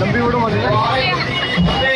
ನಂಬಿ ಬಿಡು ಮೊದಲೇ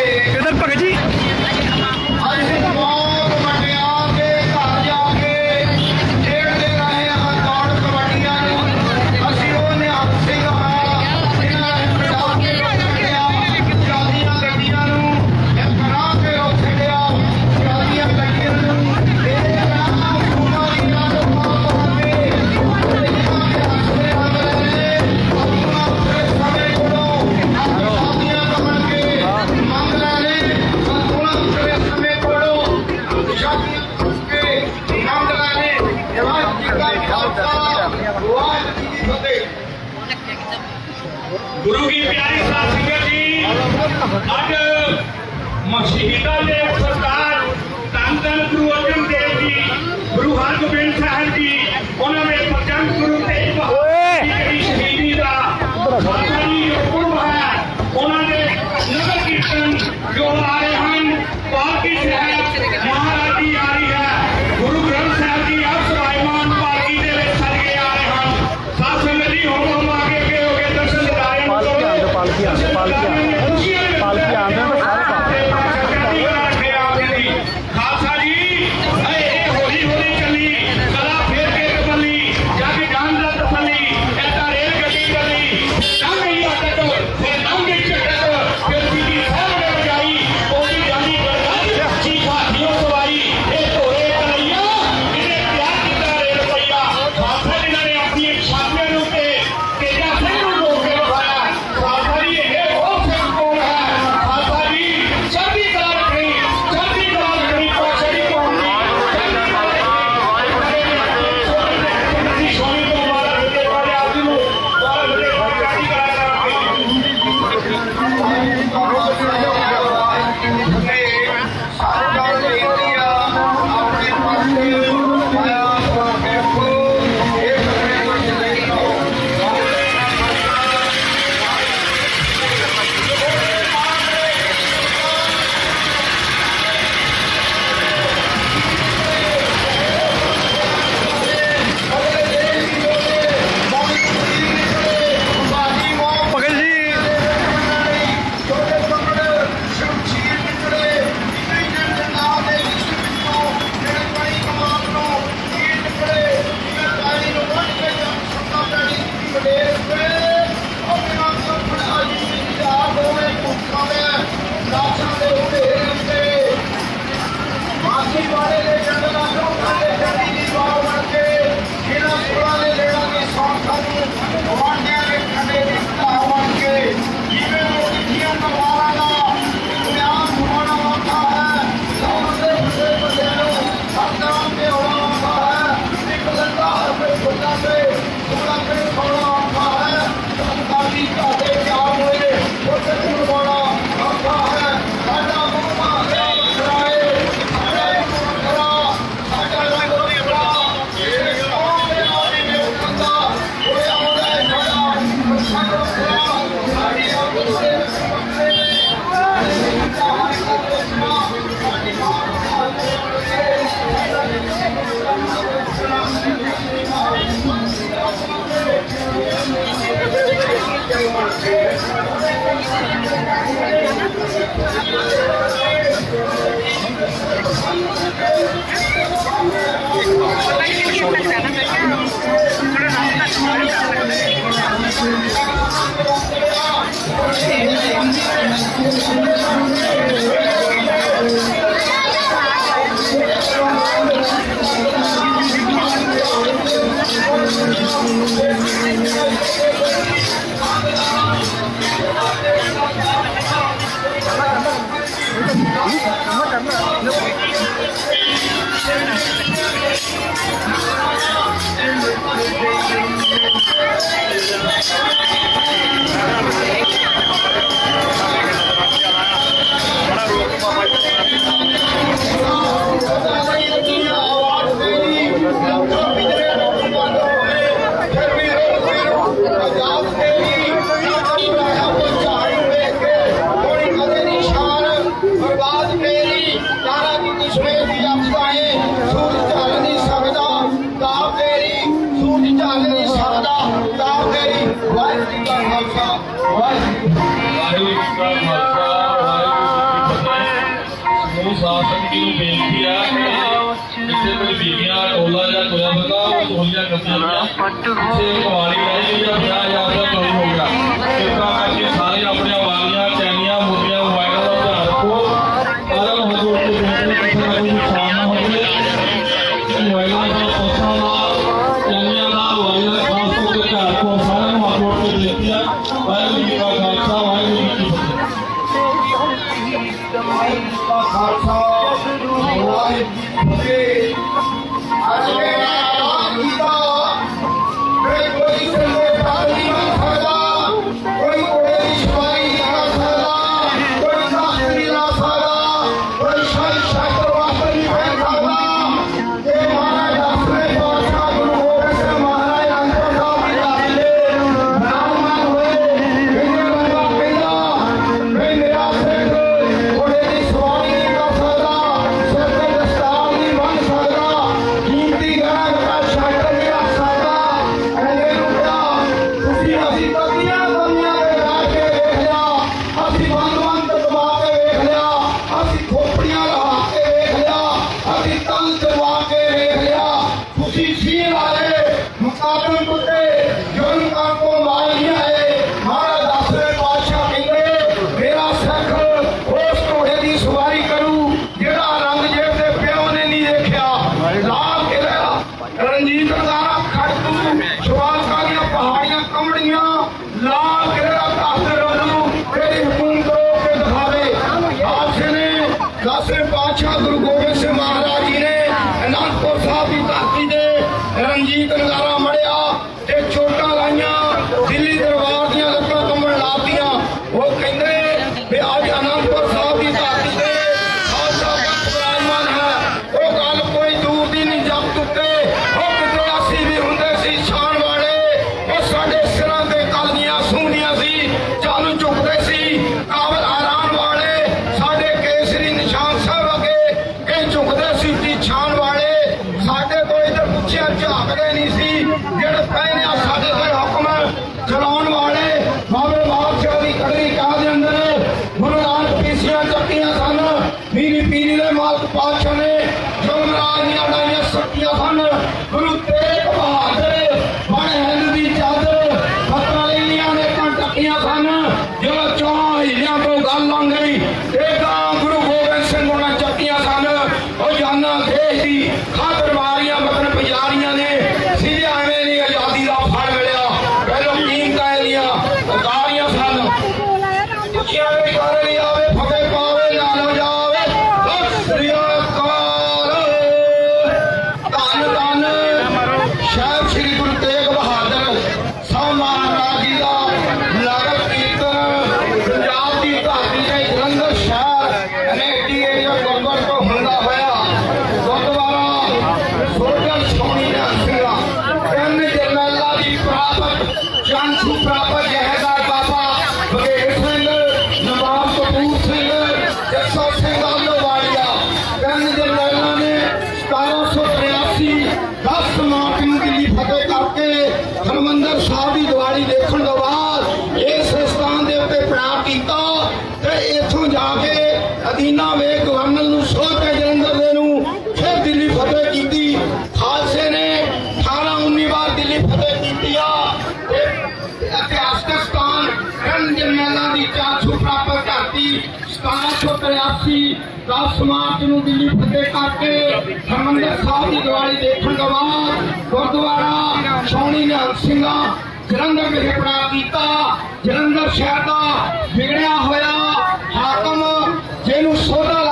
पट्टू को পাঁচ সালে 183 10 ਮਾਰਚ ਨੂੰ ਦਿੱਲੀ ਫੱਟੇ ਕਰਕੇ ਹਰਮੰਦਰ ਸਾਹਿਬ ਦੀ ਦੀਵਾਲੀ ਦੇਖਣ ਤੋਂ ਬਾਅਦ ਗੁਰਦੁਆਰਾ ਸ਼ੌਣੀ ਨਿਹੰਗ ਸਿੰਘਾਂ ਜਲੰਧਰ ਵਿਖੇ ਪ੍ਰਾਪਤ ਕੀਤਾ ਜਲੰਧਰ ਸ਼ਹਿਰ ਦਾ ਵਿਗੜਿਆ ਹੋਇਆ ਹਾਕਮ, ਜਿਹਨੂੰ ਸੋਧਾ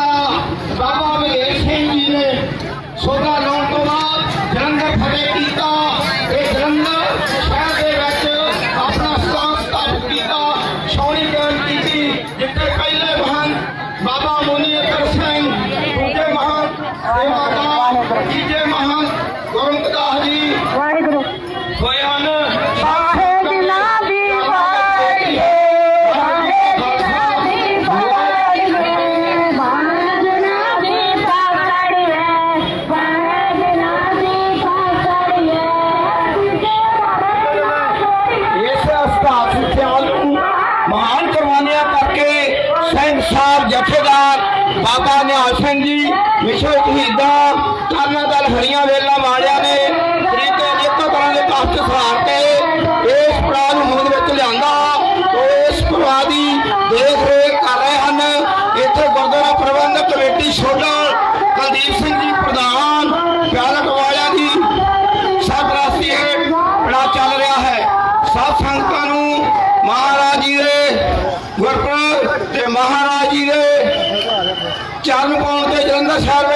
ਮਾਤਾ ਨਿਹਾਲ ਸਿੰਘ ਜੀ, ਵਿਸ਼ਵ ਸ਼ਹੀਦਾਂ ਕਰਨ ਦਲ ਹਰੀਆਂ ਵੇਲਾ ਵਾਲਿਆਂ ਨੇ ਤਰੀਕੇ ਜਿੱਤੋਂ ਤਰ੍ਹਾਂ ਦੇ ਕਸ਼ਟ ਸਹਾਰ ਕੇ ਇਸ ਪਰਿਵਾਰ ਨੂੰ ਹੋਂਦ ਵਿੱਚ ਲਿਆਂਦਾ ਇਸ ਪਰਿਵਾਰ ਦੀ ਦੇਖ ਰੇਖ ਕਰ ਰਹੇ ਹਨ। ਇੱਥੇ ਗੁਰਦੁਆਰਾ ਪ੍ਰਬੰਧਕ ਕਮੇਟੀ ਛੋਟਾ ਕੁਲਦੀਪ ਸਿੰਘ ਜੀ ਪ੍ਰਧਾਨ ਪਿਆਰਕ ਵਾਲਿਆਂ ਦੀ ਸਰਪ੍ਰਸਤੀ ਹੇਠ ਬੜਾ ਚੱਲ ਰਿਹਾ ਹੈ। ਸਾਧ ਸੰਗਤਾਂ ਨੂੰ ਮਹਾਰਾਜ ਜੀ Thomas Harvey.